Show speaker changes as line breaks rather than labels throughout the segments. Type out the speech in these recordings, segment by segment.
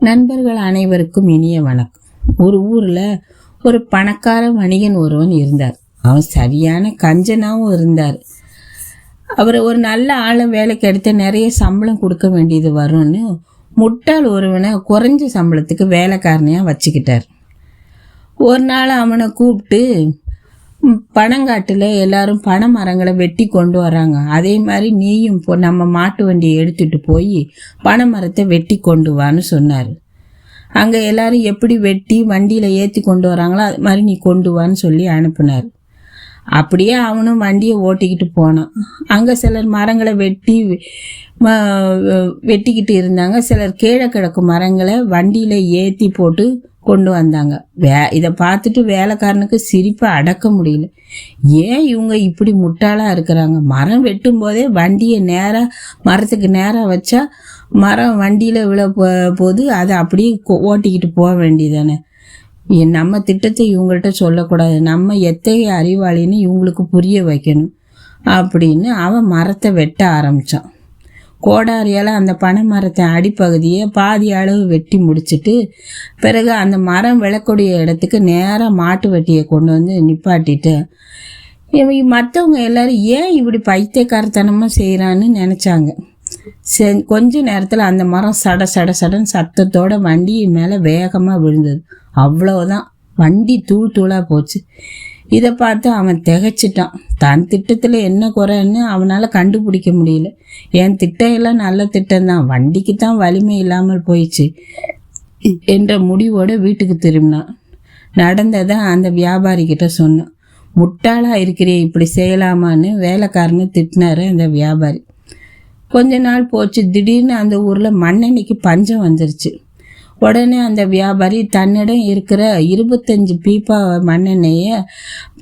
நண்பர்கள் அனைவருக்கும் இனிய வணக்கம். ஒரு ஊரில் ஒரு பணக்கார வணிகன் ஒருவன் இருந்தார். அவன் சரியான கஞ்சனாகவும் இருந்தார். அவர் ஒரு நல்ல ஆளை வேலைக்கு எடுத்து நிறைய சம்பளம் கொடுக்க வேண்டியது வரும்னு முட்டாள் ஒருவனை குறைஞ்ச சம்பளத்துக்கு வேலைக்காரனையாக வச்சுக்கிட்டார். ஒரு நாள் அவனை கூப்பிட்டு பனங்காட்டில் எல்லாரும் பனை மரங்களை வெட்டி கொண்டு வராங்க அதே மாதிரி நீயும் போ நம்ம மாட்டு வண்டியை எடுத்துகிட்டு போய் பனை மரத்தை வெட்டி கொண்டு வான்னு சொன்னார். அங்கே எல்லாரும் எப்படி வெட்டி வண்டியில் ஏற்றி கொண்டு வராங்களோ அது மாதிரி நீ கொண்டு வான்னு சொல்லி அனுப்புனார். அப்படியே அவனும் வண்டியை ஓட்டிக்கிட்டு போனான். அங்கே சிலர் மரங்களை வெட்டி வெட்டிக்கிட்டு இருந்தாங்க. சிலர் கீழே கிடக்கும் மரங்களை வண்டியில் ஏற்றி போட்டு கொண்டு வந்தாங்க. வே இதை பார்த்துட்டு வேலைக்காரனுக்கு சிரிப்பை அடக்க முடியல. ஏன் இவங்க இப்படி முட்டாளாக இருக்கிறாங்க? மரம் வெட்டும் போதே வண்டியை நேராக மரத்துக்கு நேராக வச்சா மரம் வண்டியில் விழ போ போது அதை அப்படியே ஓட்டிக்கிட்டு போக வேண்டியதானே நம்ம திட்டத்தை இவங்கள்ட்ட சொல்லக்கூடாது. நம்ம எத்தகைய அறிவாளின்னு இவங்களுக்கு புரிய வைக்கணும். அப்படின்னு அவன் மரத்தை வெட்ட ஆரம்பித்தான் கோடாரியால் அந்த பனை மரத்தை அடிப்பகுதியை பாதி அளவு வெட்டி முடிச்சுட்டு பிறகு அந்த மரம் விளக்கூடிய இடத்துக்கு நேராக மாட்டு வெட்டியை கொண்டு வந்து நிப்பாட்டிட்டு இவங்க மற்றவங்க எல்லோரும் ஏன் இப்படி பைத்தியக்காரத்தனமாக செய்கிறான்னு நினச்சாங்க. செ கொஞ்ச நேரத்தில் அந்த மரம் சட சட சடன் சத்தத்தோட வண்டி மேலே வேகமாக விழுந்தது. அவ்வளவுதான். வண்டி தூள் தூளாக போச்சு. இதை பார்த்து அவன் திகைச்சிட்டான். தன் திட்டத்தில் என்ன குறைன்னு அவனால் கண்டுபிடிக்க முடியல. என் திட்டம் எல்லாம் நல்ல திட்டம்தான். வண்டிக்கு தான் வலிமை இல்லாமல் போயிடுச்சு என்ற முடிவோடு வீட்டுக்கு திரும்பினான். நடந்ததை அந்த வியாபாரிக்கிட்ட சொன்னான். முட்டாளாக இருக்கிறே இப்படி செய்யலாமான்னு வேலைக்காரனு திட்டினாரு அந்த வியாபாரி. கொஞ்ச நாள் போச்சு. திடீர்னு அந்த ஊரில் மண்ணெண்ணிக்கு பஞ்சம் வந்துருச்சு. உடனே அந்த வியாபாரி தன்னிடம் இருக்கிற இருபத்தஞ்சு பீப்பா மண்ணெண்ணெயை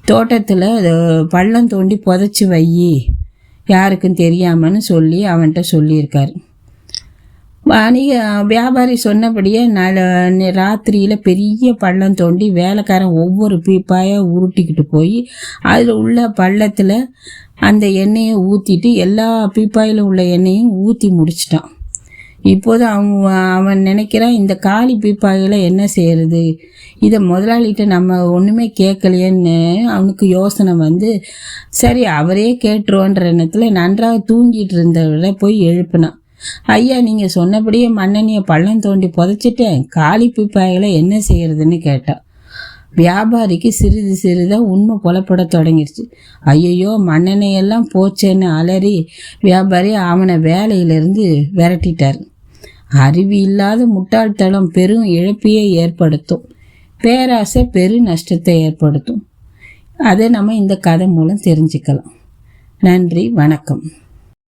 தோட்டத்தில் பள்ளம் தோண்டி புதைச்சி வை யாருக்கும் தெரியாமன்னு சொல்லி அவன்கிட்ட சொல்லியிருக்காரு. வணிக வியாபாரி சொன்னபடியே நல ராத்திரியில் பெரிய பள்ளம் தோண்டி வேலைக்காரன் ஒவ்வொரு பீப்பாயாக உருட்டிக்கிட்டு போய் அதில் உள்ள பள்ளத்தில் அந்த எண்ணெயை ஊற்றிட்டு எல்லா பீப்பாயிலும் உள்ள எண்ணெயும் ஊற்றி முடிச்சிட்டான். இப்போது அவன் அவன் நினைக்கிறான் இந்த காலி பீப்பாயில் என்ன செய்கிறது இதை முதலாளிகிட்ட நம்ம ஒன்றுமே கேட்கலையேன்னு அவனுக்கு யோசனை வந்து சரி அவரே கேட்டுருவோன்ற எண்ணத்தில் நன்றாக தூங்கிட்டு இருந்தவரை போய் எழுப்பினான். ஐயா நீங்கள் சொன்னபடியே மண்ணெண்ணியை பள்ளம் தோண்டி புதைச்சிட்டேன். காலி பீப்பாயில் என்ன செய்கிறதுன்னு கேட்டான். வியாபாரிக்கு சிறிது சிறிதாக உண்மை புலப்பட தொடங்கிடுச்சு. ஐயையோ மண்ணெண்ணெயெல்லாம் போச்சேன்னு அலறி வியாபாரி அவனை வேலையிலிருந்து விரட்டிட்டார். அறிவு இல்லாத முட்டாள்தனம் பெரும் இழப்பையே ஏற்படுத்தும். பேராசை பெரு நஷ்டத்தை ஏற்படுத்தும். அதை நம்ம இந்த கதை மூலம் தெரிஞ்சுக்கலாம். நன்றி வணக்கம்.